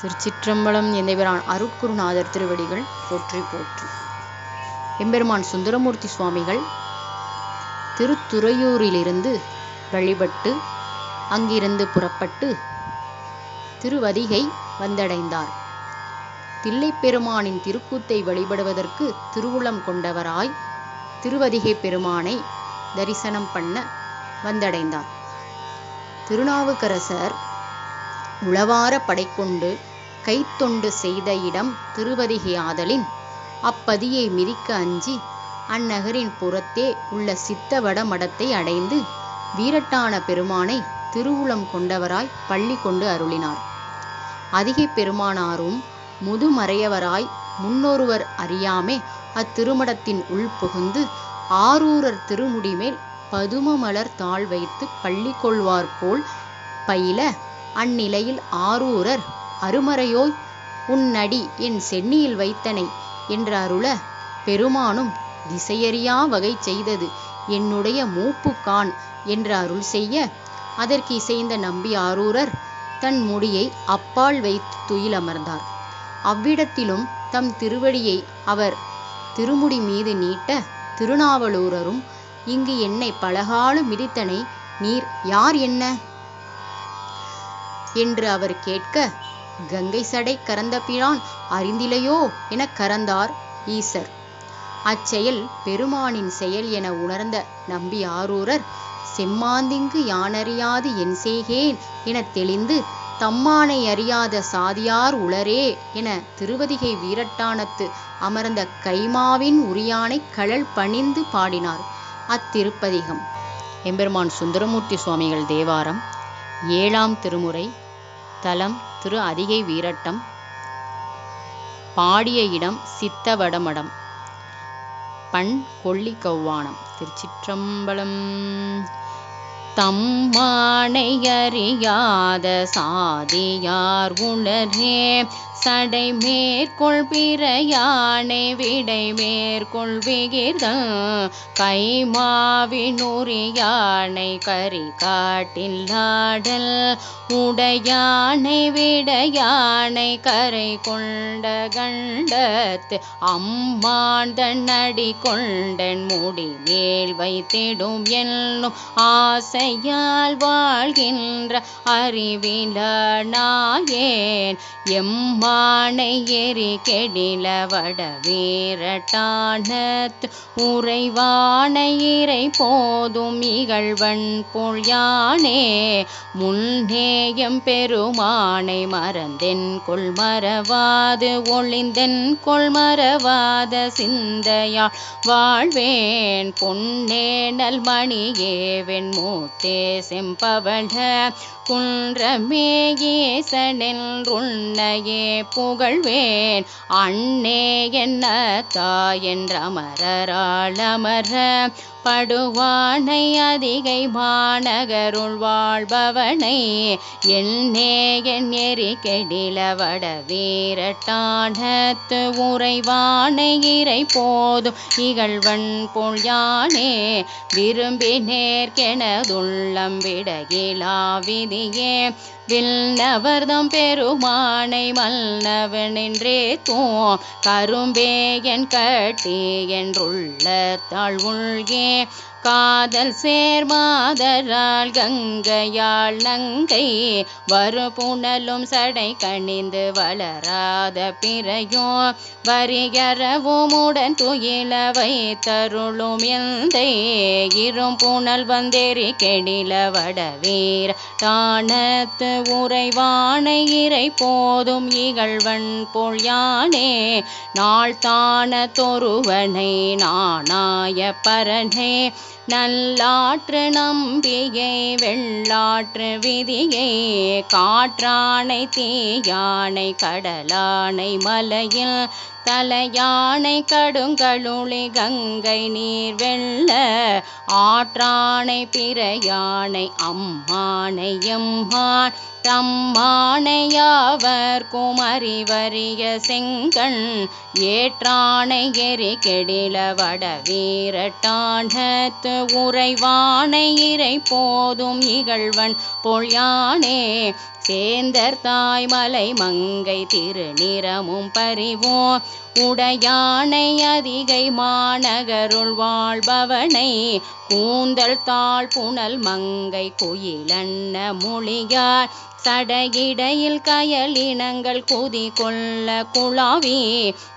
திருச்சிற்றம்பலம் எந்தைபிரான் அருட்குருநாதர் திருவடிகள் போற்றி போற்றி. எம்பெருமான் சுந்தரமூர்த்தி சுவாமிகள் திருத்துறையூரிலிருந்து வழிபட்டு அங்கிருந்து புறப்பட்டு திருவதிகை வந்தடைந்தார். தில்லைப்பெருமானின் திருக்கூத்தை வழிபடுவதற்கு திருவுளம் கொண்டவராய் திருவதிகை பெருமானை தரிசனம் பண்ண வந்தடைந்தார். திருநாவுக்கரசர் உளவார படைக்கொண்டு கைத்தொண்டு செய்த இடம் திருவதிகை ஆதலின். அப்பதியை மிதிக்க அஞ்சி அந்நகரின் புறத்தே உள்ள சித்தவட மடத்தை அடைந்து வீரட்டான பெருமானை திருவுளம் கொண்டவராய் பள்ளி கொண்டு அருளினார். அதிகை பெருமானாரும் முதுமறையவராய் முன்னொருவர் அறியாமே அத்திருமடத்தின் உள் புகுந்து ஆரூரர் திருமுடிமேல் பதுமமலர் தாழ் வைத்து பள்ளி கொள்வார் போல் பயில அந்நிலையில் ஆரூரர் அருமறையோய் உன்னடி என் சென்னியில் வைத்தனை என்று அருள பெருமானும் திசையறியா வகை செய்தது. என்னுடைய மூப்புக்கான் என்று அருள் செய்ய அதற்கு இசைந்த நம்பி ஆரூரர் தன் முடியை அப்பால் வைத்து துயிலமர்ந்தார் அவ்விடத்திலும் தம் திருவடியை அவர் திருமுடி மீது நீட்ட திருநாவலூரரும் இங்கு என்னை பலகாலும் மிதித்தனை நீர் யார் என்ன? என்று அவர் கேட்க கங்கை சடை கறந்த பிழான் அறிந்திலையோ என கறந்தார் ஈசர். அச்செயல் பெருமானின் செயல் என உணர்ந்த நம்பி ஆரூரர் செம்மாந்திங்கு யானறியாது என் செய்கேன் என தெளிந்து தம்மானை அறியாத சாதியார் உளரே என திருவதிகை வீரட்டானத்து அமர்ந்த கைமாவின் உரியானை கழல் பணிந்து பாடினார் அத்திருப்பதிகம். எம்பெருமான் சுந்தரமூர்த்தி சுவாமிகள் தேவாரம் ஏழாம் திருமுறை தலம் திரு அதிகை வீரட்டம். பாடிய இடம் சித்தவடமடம். பண் கொல்லி கௌவானம். திருச்சிற்றம்பலம். தம்மானை அறியாத சாதியார் உணரே சடை மேற்கொள் பிற யானை விடை மேற்கொள் விகிர்த. கைமாவினுரியானை கரி காட்டில்லாடல் உடையானை விட யானை கரை கொண்ட கண்டத்து அம்மான் தன்னடி கொண்டன் முடி மேல் வைத்திடும் என்னும் ஆசையால் வாழ்கின்ற அறிவில நாயேன் எம்மா எரி கெடில வட வீரட்டானத் உறைவான போதும் இகழ்வன் பொழியானே முன்னேயம் பெருமானை மறந்தென் கொள் மறவாது ஒளிந்தென் கொள் மறவாத சிந்தையா வாழ்வேன். பொன்னேனல் மணியே வெண்மூத்தே செம்பவள குன்றமே ஈசனென்றுன்னையே புகழ்வேன். அண்ணே என்ன தாயென்றமரராளமர படுவானை அதிகை மாநகருள் வாழ்பவனை என்னே என் எரி வட வீரட்டானத்து உறைவானை இறை போதும் இகழ்வன் பொழ்யானே விரும்பி நேர்கெனதுள்ளம் விடகிலா விதியே. வில்னவர்தம் பெருமானை மல்னவனென்றே தோ கரும்பே என் கட்டி என்றுள்ள தாழ்வுள்கே हैं காதல் சேர்மாதரால் கங்கையாள் நங்கை வருபுணலும் சடை கணிந்து வளராத பிறையோ வரியறவுமுடன் துயில வைத்தருளும் எந்தை இரும் புனல் வந்தேறி கெடில வட வீர தானத்து உறைவானை இறை போதும் இகழ்வன் போல் யானே நாள் தான தொருவனை நாணாய பரனே நல்லாற்று நம்பியை வெள்ளாற்று விதியை காற்றானை தீயானை கடலானை மலையில் தலையானை கடுங்கழுளி கங்கை நீர் வெள்ள ஆற்றானை பிறையானை அம்மானை எம்மான் தம்மானையாவர் குமரிவரிய செங்கண் ஏற்றானை எரி கெடில வட வீரட்டானத்து உறைவானை இறை போதும் இகழ்வன் பொழியானே. சேந்தர் தாய்மலை மங்கை திருநிறமும் பறிவோம் உடையானை அதிகை மாநகருள் வாழ்பவனை. கூந்தல் தாழ் புனல் மங்கை குயிலன்ன மொழியார் சடையிடையில் கயலினங்கள் குதி கொள்ள குழாவி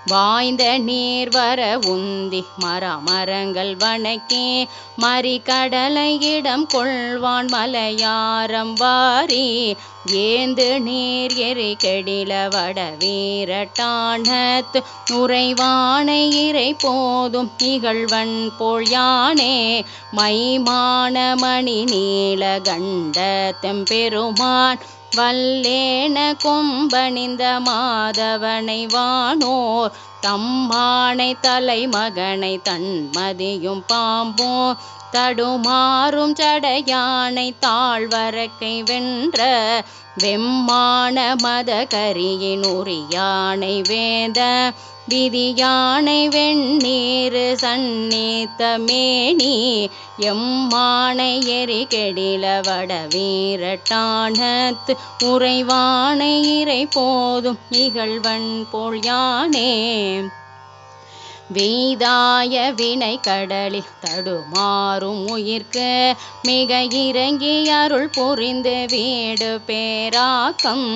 வாய்ந்த நீர் வர உந்தி மரமரங்கள் வணக்கி. மறிகடலை இடம் கொள்வான் மலையாரம் வாரி ஏந்து நீர் எரி கெடில வட வீரட்டானத்து உறைவானை இறை போதும் இகழ்வன் போல் யானே மைமான மணி நீல கண்ட தெம்பெருமான். வல்லேன கொம்பணிந்த மாதவனை வானோர் தம்மானை தலைமகனை தன்மதியும் பாம்போ தடுமாறும் சடையானை தாழ்வரக்கை வென்ற வெம்மான மத கரியின் உரியானை வேத விதி யானை வெண்ணீர் சந்நீத்த மேனி எம்மானை எரி கெடில வட வீரட்டானத்து உறைவானை இறை போதும் இகழ்வன் போல் யானே. வெய்தாய வினை கடலில் தடுமாறும் உயிர்க்கு மிக இறங்கி அருள் புரிந்து வீடு பேராக்கம்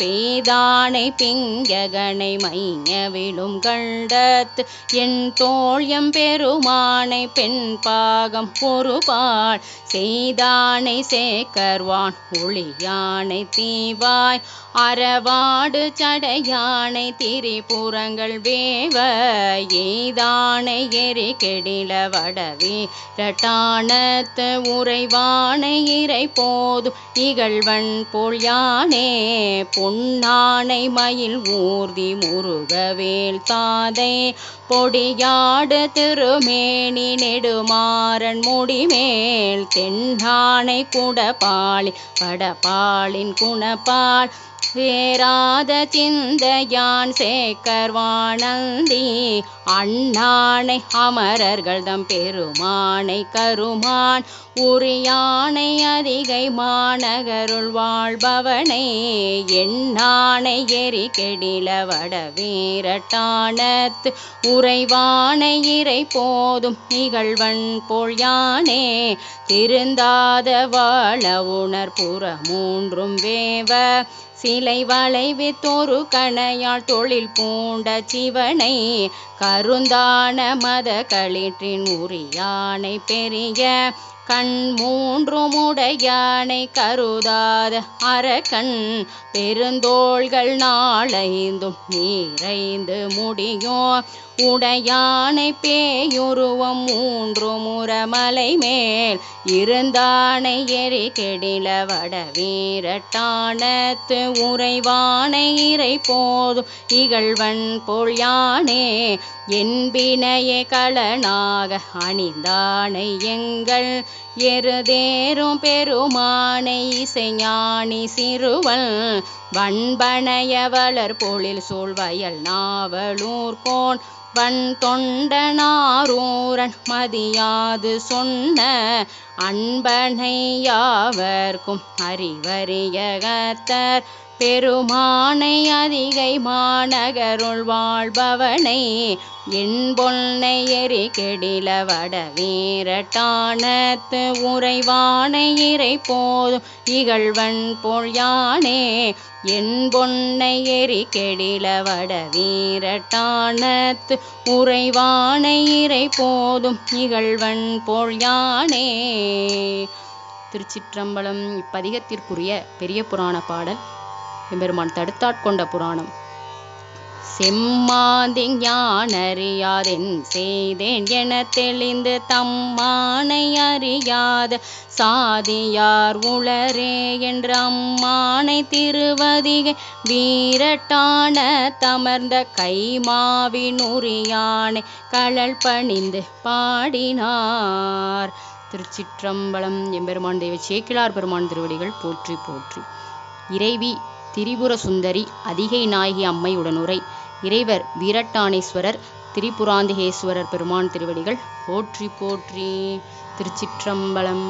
பேதானை பிங்ககனை மைய விழும் கண்டத் என் தோழியம் பெருமானை பெண் பாகம் பொறுபாள் செய்தானை சேக்கர்வான் ஒளியானை தீவாய் அறவாடு சடையானை திரிபுறங்கள் வேவ எய்தானை எரி கெடில வடவி ரட்டானத்து உறைவானை இறை போதும். இகழ்வன் போல் யானே பொன்னானை மயில் ஊர்தி முருகவேல் தாதை. பொடியாடு திருமேனி நெடுமாறன் முடிமேல் தென்னானை குடபாளி படபாளின் குணப்பால். சேராத சிந்தையான் சேக்கர்வானந்தி அண்ணானை அமரர்கள் தம் பெருமானை கருமான் உரியானை அதிகை மாநகருள் வாழ்பவனை எண்ணானை எரி கெடில வட வீரட்டானத்து உறைவானை இறை போதும் இகழ்வன் போல் யானே திருந்தாத வாழ உணர் புற மூன்றும் வேவ சிலை வளைவித்தொரு கணையால் தொழில் பூண்ட சிவனை கருந்தான மத களிற்றின் உரியானை பெரிய கண் மூன்றுமுடையானை கருதாத அரக்கண் பெருந்தோள்கள் நாளைந்தும் நீரைந்து முடியும் உடையானை பேயுருவம் மூன்று முறமலை மேல் இருந்தானை எரி கெடில வட வீரட்டானத்து உறைவானை இறை போதும் இகழ்வன் போல் யானே? என்பினையே களனாக அணிந்தானை எங்கள் எருதேறும் பெருமானை இசைஞானி சிறுவன் வண்பனையவளர் பொழில் சூழ்வயல் நாவலூர்கோன் வன் தொண்டனாரூரன் மதியாது சொன்ன அன்பனை யாவர்க்கும் அறிவறியகத்தர் பெருமானை அதிகை மாநகருள் வாழ்பவனை என் பொன்னை எரி கெடில வட வீரட்டானத்து உறைவானை இறை போதும் இகழ்வன் போல் யானே என் பொன்னை எரி கெடில வட வீரட்டானத்து உறைவானை இறை போதும் இகழ்வன் போல் யானே. திருச்சிற்றம்பலம் இப்பதிகத்திற்குரிய பெரிய புராண பாடல் எம்பெருமான் தடுத்தாட்கொண்ட புராணம். செம்மாந்திங் யானறியாதென் செய்தேன் என தெளிந்து தம்மானை அறியாத சாதியார் உளரே என்ற அம்மானை திருவதிகை வீரட்டான தமர்ந்த கைமாவினுரியானை கழல் பணிந்து பாடினார். திருச்சிற்றம்பலம் எம்பெருமான் தெய்வ சேக்கிழார் பெருமான் திருவடிகள் போற்றி போற்றி. இறைவி திரிபுர சுந்தரி அதிகை நாயகி அம்மையுடனுரை இறைவர் வீரட்டானேஸ்வரர் திரிபுராந்திகேஸ்வரர் பெருமான் திருவடிகள். போற்றி போற்றி திருச்சிற்றம்பலம்.